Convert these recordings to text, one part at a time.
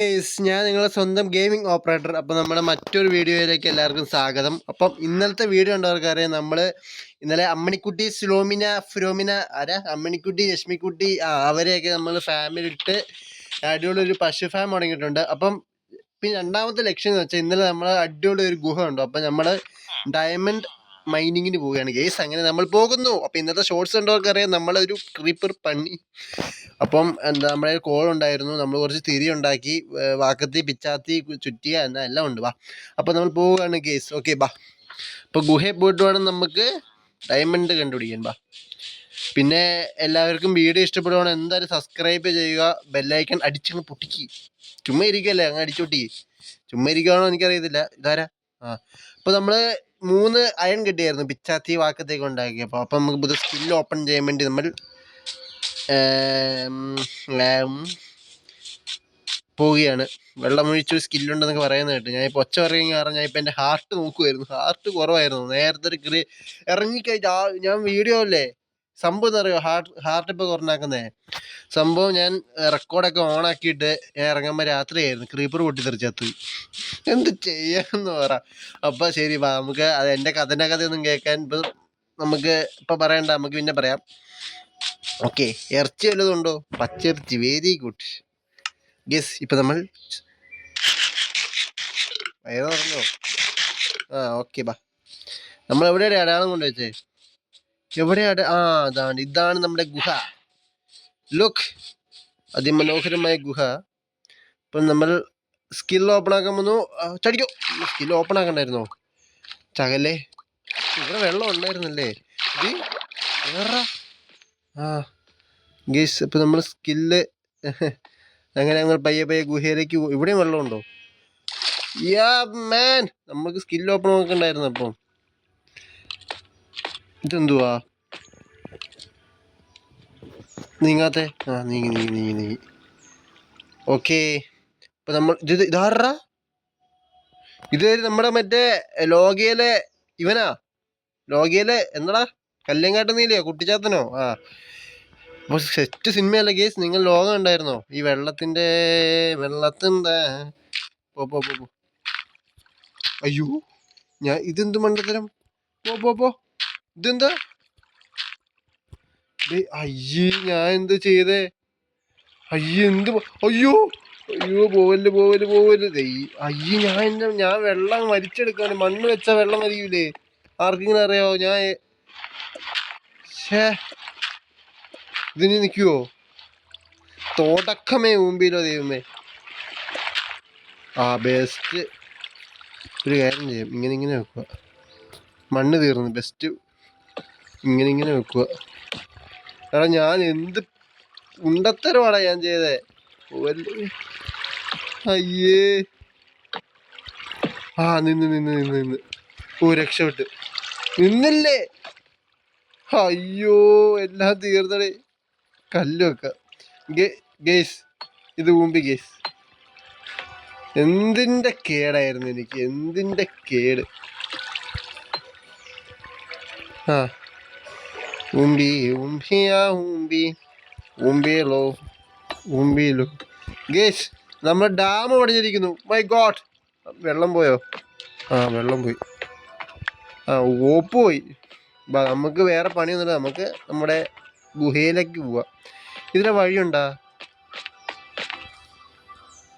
Guys ഞാൻ നിങ്ങളുടെ സ്വന്തം ഗെയിമിംഗ് ഓപ്പറേറ്റർ അപ്പം നമ്മുടെ മറ്റൊരു വീഡിയോയിലേക്ക് എല്ലാവർക്കും സ്വാഗതം. അപ്പം ഇന്നലത്തെ വീഡിയോ ഉണ്ടവർക്കറിയാം നമ്മൾ ഇന്നലെ അമ്മണിക്കുട്ടി സ്ലോമിന ഫിലോമിന ആരാ? അമ്മണിക്കുട്ടി രശ്മിക്കുട്ടി ആ അവരെയൊക്കെ നമ്മൾ ഫാമിലി ഇട്ട് അടിപൊളി ഒരു പശു ഫാം തുടങ്ങിയിട്ടുണ്ട്. അപ്പം പിന്നെ രണ്ടാമത്തെ ലക്ഷ്യം എന്ന് വെച്ചാൽ ഇന്നലെ നമ്മൾ അടിപൊളി ഒരു ഗുഹ ഉണ്ട് അപ്പം നമ്മൾ ഡയമണ്ട് മൈനിങ്ങിന് പോവുകയാണ്. കേസ് അങ്ങനെ നമ്മൾ പോകുന്നു. അപ്പോൾ ഇന്നത്തെ ഷോർട്സ് ഉണ്ടവർക്കറിയാം നമ്മളൊരു ക്രീപ്പർ പണി. അപ്പം എന്താ നമ്മുടെ കോൾ ഉണ്ടായിരുന്നു. നമ്മൾ കുറച്ച് തിരി ഉണ്ടാക്കി വാക്കത്തി പിച്ചാത്തി ചുറ്റിയ എന്നാ എല്ലാം ഉണ്ട്. വാ. അപ്പോൾ നമ്മൾ പോവുകയാണ് കേസ് ഓക്കെ ബാ അപ്പോൾ ഗുഹയിൽ പോയിട്ട് വേണം നമുക്ക് ഡയമണ്ട് കണ്ടുപിടിക്കാൻ ബാ പിന്നെ എല്ലാവർക്കും വീഡിയോ ഇഷ്ടപ്പെടുവാണെങ്കിൽ എന്തായാലും സബ്സ്ക്രൈബ് ചെയ്യുക. ബെല്ലൈക്കൺ അടിച്ചങ്ങ് പൊട്ടിക്ക്. ചുമ്മാ ഇരിക്കല്ലേ? അങ്ങ് അടിച്ചു പൊട്ടിക്കി. ചുമ്മാ ഇരിക്കുകയാണോ എനിക്കറിയത്തില്ല. ഇതാരാ? ആ. അപ്പോൾ നമ്മൾ മൂന്ന് അയൺ കിട്ടിയായിരുന്നു. പിച്ചാത്തി വാക്കത്തേക്ക് ഉണ്ടാക്കിയപ്പോൾ അപ്പോൾ നമുക്ക് പുതിയ സ്കിൽ ഓപ്പൺ ചെയ്യാൻ വേണ്ടി നമ്മൾ പോവുകയാണ്. വെള്ളമൊഴിച്ചു സ്കില്ലുണ്ടെന്നൊക്കെ പറയുന്നത് കേട്ട്. ഞാൻ ഇപ്പോൾ ഒച്ച പറയുക കാരണം ഞാൻ ഇപ്പൊ എന്റെ ഹാർട്ട് നോക്കുമായിരുന്നു ഹാർട്ട് കുറവായിരുന്നു. നേരത്തെ ഒരു ക്രി ഇറങ്ങിക്കഴിഞ്ഞാൽ ഞാൻ വീഡിയോ അല്ലേ? സംഭവം എന്താ അറിയോ? ഹാർട്ട് ഹാർട്ട് ഇപ്പോൾ കുറഞ്ഞാക്കുന്നേ സംഭവം ഞാൻ റെക്കോർഡൊക്കെ ഓണാക്കിയിട്ട് ഞാൻ ഇറങ്ങുമ്പോൾ രാത്രിയായിരുന്നു. ക്രീപ്പർ പൊട്ടിത്തെറിച്ചത്ത് എന്ത് ചെയ്യാന്ന് പറ. അപ്പൊ ശരി വാ നമുക്ക് അത് എന്റെ കഥന്റെ കഥയൊന്നും കേൾക്കാൻ ഇപ്പം നമുക്ക് ഇപ്പൊ പറയണ്ട നമുക്ക് പിന്നെ പറയാം. ഓക്കെ ഇറച്ചി വല്ലതുണ്ടോ പച്ചിറച്ചി വെരി ഗുഡ് ഗസ് ഇപ്പൊ നമ്മൾ വയറ് ആ ഓക്കെ ബാ. നമ്മൾ എവിടെയാണ് അടയാളം കൊണ്ട് വെച്ചേ എവിടെയാണ്? ആ അതാണ്. ഇതാണ് നമ്മുടെ ഗുഹ. ലുക്ക് അതിമനോഹരമായ ഗുഹ. ഇപ്പം നമ്മൾ സ്കിൽ ഓപ്പൺ ആക്കാൻ വന്നു ചടിക്കോ. Skill open ആക്കണ്ടായിരുന്നോ ചകലേ. ഇവിടെ വെള്ളം ഉണ്ടായിരുന്നല്ലേ? ഇത് വേറെ. ആ ഗേസ് ഇപ്പം നമ്മൾ സ്കില്ല് അങ്ങനെ ഞങ്ങൾ പയ്യെ പയ്യെ ഗുഹയിലേക്ക് ഇവിടെയും വെള്ളമുണ്ടോ? യാ മാൻ നമുക്ക് സ്കിൽ ഓപ്പൺ നോക്കണ്ടായിരുന്നു അപ്പം. ഇതെന്തുവാ? നീങ്ങാത്തെ? ആ നീങ്ങി നീങ്ങി നീങ്ങി നീങ്ങി. ഓക്കെ. ഇപ്പം നമ്മൾ ഇത് ഇതാറ ഇത് നമ്മുടെ മറ്റേ ലോകയിലെ ഇവനാ? ലോകയിലെ എന്താടാ? കല്യങ്കാട്ട് നീലയോ കുട്ടിച്ചാത്തനോ? ആ. അപ്പോൾ സെറ്റ് സിനിമയല്ല കേസ് നിങ്ങൾ ലോകം ഉണ്ടായിരുന്നോ ഈ വെള്ളത്തിന്റെ പോ പോ പോ. അയ്യോ. ഞാൻ ഇതെന്ത് മണ്ടത്തരം? പോ പോ പോ. ഇതെന്താ? അയ്യേ ഞാൻ എന്ത് ചെയ്തേ? അയ്യേ എന്ത് അയ്യോ അയ്യോ പോവൽ പോവൽ പോവൽ. അയ്യേ ഞാൻ എന്നെ ഞാൻ വെള്ളം മരിച്ചെടുക്കാണ് മണ്ണ് വെച്ച വെള്ളം വലിയൂലേ ആർക്കിങ്ങനെ അറിയാവോ? ഞാൻ ഷേ ഇതിന് നിൽക്കുവോ തോടക്കമേ മുമ്പിലോ ദൈവമേ. ആ ബെസ്റ്റ് ഒരു കാര്യം ചെയ്യും. ഇങ്ങനെ ഇങ്ങനെ വെക്കുക. മണ്ണ് തീർന്നു. ബെസ്റ്റ് ഇങ്ങനെ ഇങ്ങനെ വെക്കുക എടാ ഞാൻ എന്ത് ഉണ്ടത്തരമാടാ ഞാൻ ചെയ്തേ. അയ്യേ. ആ നിന്ന് നിന്ന് നിന്ന് നിന്ന്. ഓ രക്ഷപ്പെട്ട്. നിന്നില്ലേ? അയ്യോ എല്ലാം തീർന്നടേ. കല്ല് വെക്ക. ഗേസ് ഇത് ഊമ്പി ഗേസ് എന്തിന്റെ കേടായിരുന്നു എനിക്ക്? എന്തിന്റെ കേട്? ആ. Umbi, umbi, ഊമ്പിയല്ലോ ഊമ്പിയല്ലോ ഗേസ് നമ്മൾ ഡാം പണിഞ്ഞിരിക്കുന്നു. മൈ ഗോഡ് വെള്ളം പോയോ? ആ വെള്ളം പോയി. ആ ഓപ്പ് പോയി. നമുക്ക് വേറെ പണിയൊന്നുമില്ല. നമുക്ക് നമ്മുടെ ഗുഹയിലേക്ക് പോവാം. ഇതിലെ വഴിയുണ്ടാ?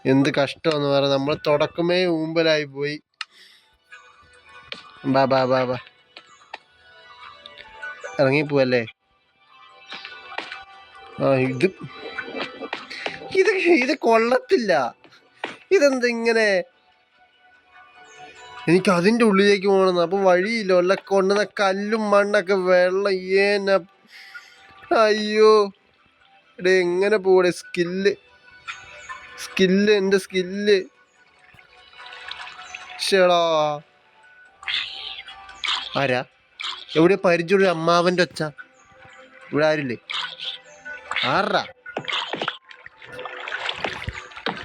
എന്ത് കഷ്ടമെന്ന് പറഞ്ഞാൽ നമ്മൾ തുടക്കമേ ഊമ്പലായി പോയി. ബാ ബാ ബാ ബാ. ഇറങ്ങിപ്പോവല്ലേ ആ ഇത് ഇത് ഇത് കൊള്ളത്തില്ല. ഇതെന്താ ഇങ്ങനെ? എനിക്ക് അതിന്റെ ഉള്ളിലേക്ക് പോകണം. അപ്പം വഴിയില്ല. വല്ല കൊണ്ടുവന്ന കല്ലും മണ്ണൊക്കെ വെള്ളം ഏന. അയ്യോ. എടേ എങ്ങനെ പോടെ സ്കില്ല്. സ്കില്ല് എന്റെ സ്കില്ല്. ഷേടാ ആരാ? എവിടെ പരിചയൊരു അമ്മാവന്റെ ഒച്ച? ഇവിടെ ആരില്ലേ? ആറാ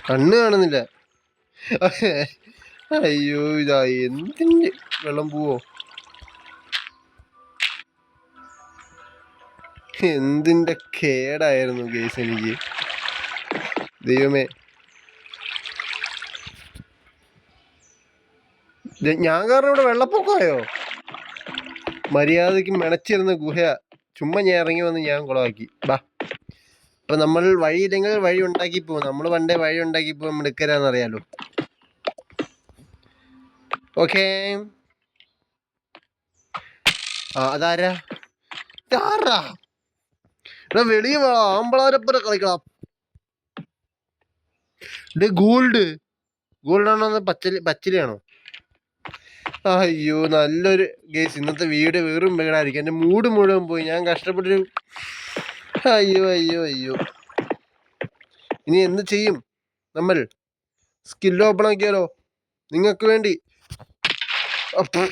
കണ്ണ് കാണുന്നില്ല. അയ്യോ ഇതാ എന്തിന്റെ വെള്ളം പോവോ? എന്തിന്റെ കേടായിരുന്നു കേസ് എനിക്ക്. ദൈവമേ. ഞാൻ കാരണം ഇവിടെ വെള്ളപ്പൊക്കമായോ? മര്യാദയ്ക്ക് മെണച്ചിരുന്ന ഗുഹ ചുമ്മാ ഞാൻ ഇറങ്ങി വന്ന് ഞാൻ കുളമാക്കി. ബാ. അപ്പൊ നമ്മൾ വഴിയില്ലെങ്കിൽ വഴി ഉണ്ടാക്കി പോകും നമ്മൾ പണ്ടേ വഴി ഉണ്ടാക്കി പോകും മിടുക്കരാന്നറിയാലോ ഓക്കേ. ആ അതാരാ? ഇതാരാ? എടാ വെളിയെ വാ. ആമ്പളാരപ്പുറ കളിക്കണം. Day gold. ഗോൾഡ് ആണോ പച്ചലി പച്ചിലയാണോ? അയ്യോ നല്ലൊരു ഗേസ് ഇന്നത്തെ വീട് വെറും വീടായിരിക്കും. എന്റെ മൂഡ് മുഴുവൻ പോയി. ഞാൻ കഷ്ടപ്പെട്ടൊരു അയ്യോ അയ്യോ അയ്യോ. ഇനി എന്ത് ചെയ്യും? നമ്മൾ സ്കിൽ ഓപ്പൺ ആക്കിയാലോ? നിങ്ങൾക്ക് വേണ്ടി. ഓം ഭേ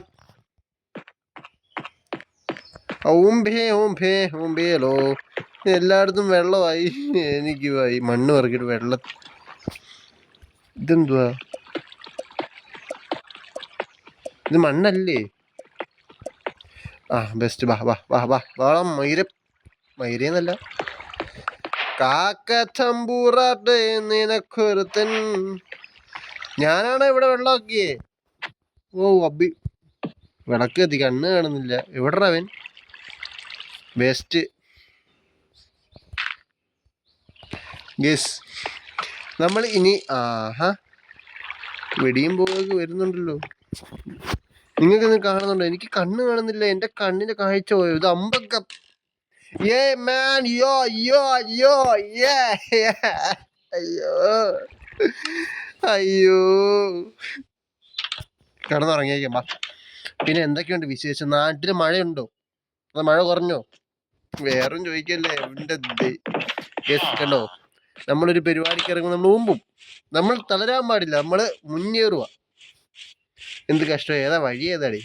ഓം ഓംഭേ ഓംഭേ ഓംഭേലോ എല്ലായിടത്തും വെള്ളമായി. എനിക്ക് ഈ മണ്ണ് പറക്കിയിട്ട് വെള്ളം ഇതെന്തുവാ? ഇത് മണ്ണല്ലേ? ആ ബെസ്റ്റ് വാ വാ വാ വാ. വാളം മയിര. മയിരെന്നല്ല. കാക്കച്ചമ്പൂറാട്ട് നിനക്കൊരുത്തൻ. ഞാനാണ് ഇവിടെ വെള്ളമാക്കിയേ ഓ അബി വിളക്ക് എത്തി കണ്ണ് കാണുന്നില്ല. എവിടെ അവൻ? ബെസ്റ്റ് ഗസ് നമ്മൾ ഇനി ആഹാ. വെടിയും പോകുക വരുന്നുണ്ടല്ലോ. നിങ്ങൾക്ക് ഇത് കാണുന്നുണ്ടോ? എനിക്ക് കണ്ണ് കാണുന്നില്ല. എന്റെ കണ്ണിന്റെ കാഴ്ച പോയോ? ഇത് അമ്പക്ക. ഏ മാൻ യോ യോ യോ ഏ അയ്യോ. അയ്യോ. കിടന്നുറങ്ങിയേക്കാം. പിന്നെ എന്തൊക്കെയുണ്ട് വിശേഷം? നാട്ടിൽ മഴയുണ്ടോ? അത് മഴ കുറഞ്ഞോ? വേറും ചോദിക്കല്ലേ. യെസ് കണ്ടോ? നമ്മളൊരു പരിപാടിക്ക് ഇറങ്ങുമ്പോൾ നമ്മൾ മുമ്പും നമ്മൾ തളരാൻ പാടില്ല. നമ്മൾ മുന്നേറുക എന്ത് കഷ്ടം? ഏതാ വഴി? ഏതാടി?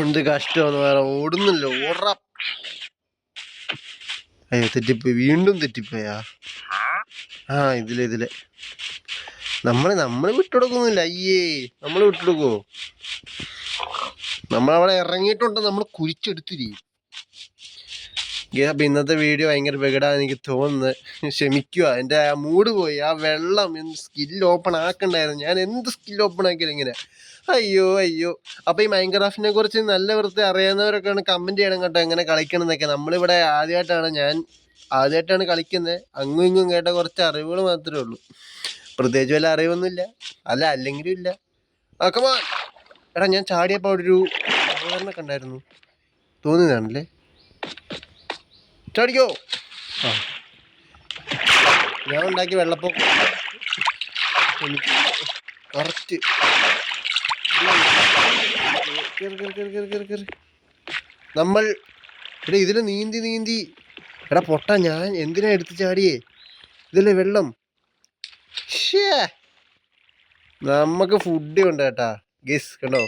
എന്ത് കഷ്ടമെന്ന് വേറെ ഓടുന്നില്ല. ഓടാ അയ്യോ തെറ്റിപ്പോയി. വീണ്ടും തെറ്റിപ്പോയാ? ആ ഇതിലെ ഇതിലെ. നമ്മൾ നമ്മൾ വിട്ടുകൊടുക്കുന്നില്ല. അയ്യേ നമ്മൾ വിട്ടുകൊടുക്കോ നമ്മളവിടെ ഇറങ്ങിയിട്ടുണ്ട്. നമ്മൾ കുരിച്ചെടുത്തിരിക്കും അപ്പൊ ഇന്നത്തെ വീഡിയോ ഭയങ്കര വികടാന്ന് എനിക്ക് തോന്നുന്നത് ക്ഷമിക്കുക എന്റെ ആ മൂഡ് പോയി. ആ വെള്ളം എന്ത് സ്കിൽ ഓപ്പൺ ആക്കണ്ടായിരുന്നു. ഞാൻ എന്ത് സ്കിൽ ഓപ്പൺ ആക്കിയത് ഇങ്ങനെ. അയ്യോ അയ്യോ. അപ്പം ഈ മൈൻക്രാഫ്റ്റിനെ കുറിച്ച് നല്ല വൃത്തി അറിയാവുന്നവരൊക്കെയാണ് കമന്റ് ചെയ്യണം കേട്ടോ. എങ്ങനെ കളിക്കണം എന്നൊക്കെ നമ്മളിവിടെ ആദ്യമായിട്ടാണ് ഞാൻ ആദ്യമായിട്ടാണ് കളിക്കുന്നത്. അങ്ങും ഇങ്ങും കേട്ട കുറച്ച് അറിവുകൾ മാത്രമേ ഉള്ളൂ. പ്രത്യേകിച്ച് വല്ല അറിവൊന്നുമില്ല. അല്ല അല്ലെങ്കിലും ഇല്ല. ആക്കമാ കമാ എടാ ഞാൻ ചാടിയപ്പോൾ അവിടെ ഒരു ഉപകരണമൊക്കെ ഉണ്ടായിരുന്നു തോന്നിയതാണല്ലേ? ആ. ഞാൻ ഉണ്ടാക്കിയ വെള്ളപ്പൊക്കം. കറക്റ്റ് നമ്മൾ എടാ ഇതിൽ നീന്തി നീന്തി. എടാ പൊട്ട ഞാൻ എന്തിനാ എടുത്ത് ചാടിയേ? ഇതല്ലേ വെള്ളം. ഷേ നമുക്ക് ഫുഡ് ഉണ്ട് കേട്ടാ. ഗസ് കണ്ടോ?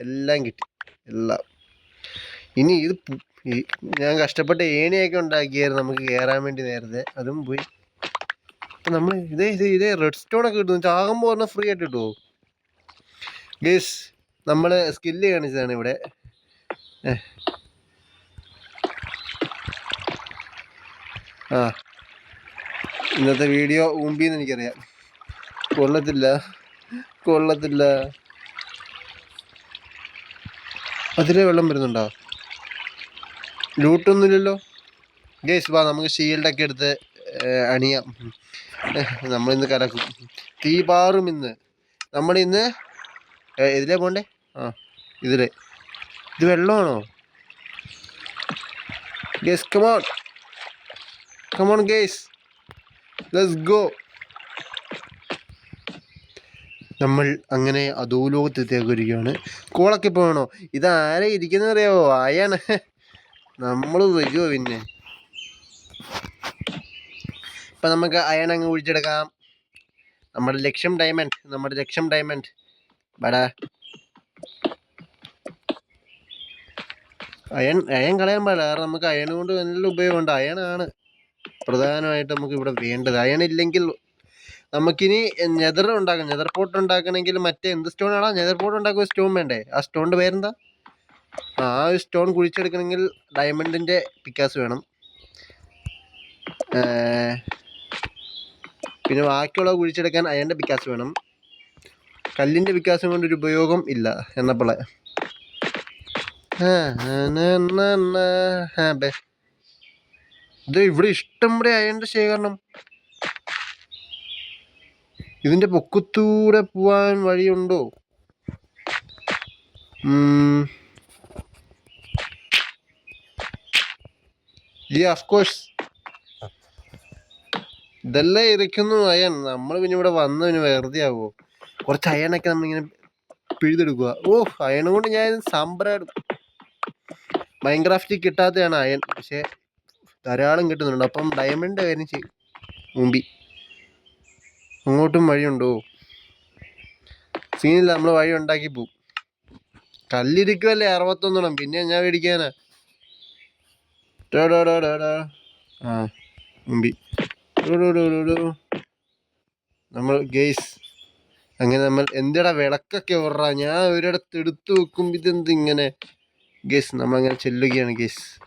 എല്ലാം കിട്ടി. എല്ലാം. ഇനി ഇത് ഈ ഞാൻ കഷ്ടപ്പെട്ട് ഏണിയൊക്കെ ഉണ്ടാക്കിയായിരുന്നു നമുക്ക് കയറാൻ വേണ്ടി നേരത്തെ. അതും പോയി. അപ്പം നമ്മൾ ഇതേ ഇതേ ഇതേ റെഡ് സ്റ്റോൺ ഒക്കെ കിട്ടും ചാകുമ്പോൾ പറഞ്ഞാൽ ഫ്രീ ആയിട്ട് കിട്ടുമോ ഗേസ് നമ്മൾ സ്കില്ല് കാണിച്ചതാണ് ഇവിടെ. ആ. ഇന്നത്തെ വീഡിയോ ഊമ്പിന്ന് എനിക്കറിയാം. കൊള്ളത്തില്ല. കൊള്ളത്തില്ല. അതിലെ വെള്ളം വരുന്നുണ്ടോ? ലൂട്ടൊന്നുമില്ലല്ലോ. ഗേസ് വാ നമുക്ക് ഷീൽഡൊക്കെ എടുത്ത് അണിയാം. നമ്മളിന്ന് കലക്കും തീ പാറും ഇന്ന് നമ്മളിന്ന് ഇതിലേ പോണ്ടേ? ആ ഇതിലെ. ഇത് വെള്ളമാണോ? Guys come on come on guys let's go നമ്മൾ അങ്ങനെ അധോലോകത്തെത്തിയായിരിക്കുകയാണ് കോളൊക്കെ പോകണോ ഇതാരെ ഇരിക്കുന്നറിയാവോ ആയാണ്. നമ്മൾ വരുമോ പിന്നെ? ഇപ്പം നമുക്ക് അയൺ അങ്ങ് ഒഴിച്ചെടുക്കാം നമ്മുടെ ലക്ഷ്യം ഡയമണ്ട് നമ്മുടെ ലക്ഷ്യം ഡയമണ്ട് ബടാ അയൺ അയൺ കളയാൻ പാടില്ല കാരണം നമുക്ക് അയൺ കൊണ്ട് നല്ല ഉപയോഗമുണ്ട്. അയണാണ് പ്രധാനമായിട്ട് നമുക്ക് ഇവിടെ വേണ്ടത്. അയൺ ഇല്ലെങ്കിൽ നമുക്കിനി നെതർ ഉണ്ടാക്കണം നെതർ പോട്ട് ഉണ്ടാക്കണമെങ്കിൽ മറ്റേ എന്ത് സ്റ്റോൺ ആണോ? നെതർ പോട്ട് ഉണ്ടാക്കുന്ന സ്റ്റോൺ വേണ്ടേ? ആ സ്റ്റോണിന്റെ പേരെന്താ? ആ ഒരു സ്റ്റോൺ കുഴിച്ചെടുക്കണമെങ്കിൽ ഡയമണ്ടിന്റെ പിക്കാസ് വേണം. പിന്നെ ബാക്കിയുള്ള കുഴിച്ചെടുക്കാൻ അയണിന്റെ പിക്കാസ് വേണം. കല്ലിന്റെ വികാസം കൊണ്ട് ഒരു ഉപയോഗം ഇല്ല എന്നപ്പോളെ ഇത് ഇവിടെ ഇഷ്ടം പോലെ അയണ്ട ശേഖരണം. ഇതിന്റെ പൊക്കത്തൂടെ പോവാൻ വഴിയുണ്ടോ? ഉം. അഫ്കോഴ്സ്. ഇതെല്ലാം ഇരയ്ക്കുന്നു അയൺ നമ്മൾ പിന്നെ ഇവിടെ വന്ന് പിന്നെ വെറുതെ ആവുമോ കുറച്ച് അയണൊക്കെ നമ്മളിങ്ങനെ പിഴുതെടുക്കുക ഓ അയൺ കൊണ്ട് ഞാൻ സാമ്പ്രാടും മൈൻക്രാഫ്റ്റിൽ കിട്ടാത്തതാണ് അയൺ പക്ഷേ ധാരാളം കിട്ടുന്നുണ്ട്. അപ്പം ഡയമണ്ട് കാര്യം ചെയ്യും മുമ്പി. അങ്ങോട്ടും വഴിയുണ്ടോ? സീനില്ല നമ്മൾ വഴി ഉണ്ടാക്കി പോവും. കല്ലിരിക്കുമല്ലേ അറുപത്തൊന്നെണ്ണം. പിന്നെ ഞാൻ മേടിക്കാനാ. ആ മുമ്പി. നമ്മൾ ഗെയ്സ് അങ്ങനെ നമ്മൾ എന്തിടാ വിളക്കൊക്കെ ഓർറാ ഞാൻ ഒരിടത്ത് എടുത്തു വെക്കുമ്പോൾ ഇതെന്ത് ഇങ്ങനെ? ഗെയ്സ് നമ്മളങ്ങനെ ചെല്ലുകയാണ് ഗെയ്സ്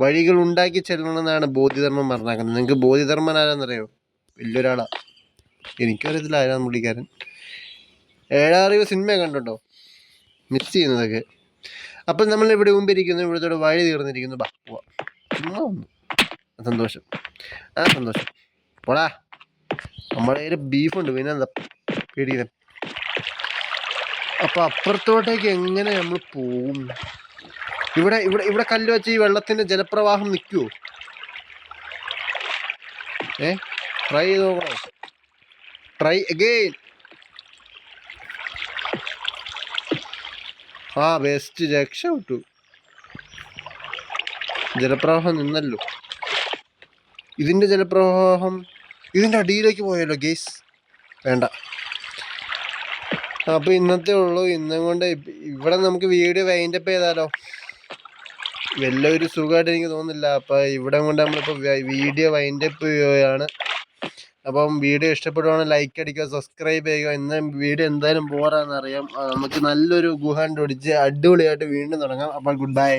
വഴികൾ ഉണ്ടാക്കി ചെല്ലണമെന്നാണ് ബോധിധർമ്മം പറഞ്ഞേക്കുന്നത്. നിങ്ങൾക്ക് ബോധിധർമ്മൻ ആരാന്നറിയോ? വലിയൊരാളാ. എനിക്കറിയത്തില്ല ആരാന്ന് പുള്ളിക്കാരൻ. ഏഴാറിവ് സിനിമ കണ്ടുണ്ടോ മിസ് ചെയ്യുന്നതൊക്കെ. അപ്പം നമ്മൾ ഇവിടെ മുമ്പിരിക്കുന്നു ഇവിടുത്തെ വഴി തീർന്നിരിക്കുന്നു. ബാ പോവാം. സന്തോഷം. ആ സന്തോഷം. പോടാ. നമ്മുടെ കയ്യിൽ ബീഫുണ്ട്. പിന്നെ എന്താ പേടിക്കുന്നത് അപ്പൊ അപ്പുറത്തോട്ടേക്ക് എങ്ങനെ നമ്മൾ പോകും? ഇവിടെ ഇവിടെ ഇവിടെ കല്ല് വെച്ച് ഈ വെള്ളത്തിന്റെ ജലപ്രവാഹം നിൽക്കുവോ ഏ? ട്രൈ ചെയ്ത് നോക്കണോ? ട്രൈ അഗെയിൻ ആ ബെസ്റ്റ് രക്ഷപ്പെട്ടു ജലപ്രവാഹം നിന്നല്ലോ. ഇതിന്റെ ജലപ്രവാഹം ഇതിന്റെ അടിയിലേക്ക് പോയല്ലോ ഗേസ് വേണ്ട. അപ്പോൾ ഇന്നത്തെ ഉള്ളൂ. ഇന്നും കൊണ്ട് ഇവിടെ നമുക്ക് വീഡിയോ വൈൻഡപ്പ് ചെയ്താലോ? വല്ല ഒരു സുഖമായിട്ട് എനിക്ക് തോന്നുന്നില്ല. അപ്പൊ ഇവിടെ കൊണ്ട് നമ്മളിപ്പോ വീഡിയോ വൈൻഡപ്പ് ചെയ്യുകയാണ്. അപ്പം വീഡിയോ ഇഷ്ടപ്പെടുവാണെങ്കിൽ ലൈക്ക് അടിക്കുക സബ്സ്ക്രൈബ് ചെയ്യുക. ഇന്ന് വീഡിയോ എന്തായാലും പോരാന്നറിയാം നമുക്ക് നല്ലൊരു ഗുഹ ഒടിച്ച് അടിപൊളിയായിട്ട് വീണ്ടും തുടങ്ങാം. അപ്പോൾ ഗുഡ് ബൈ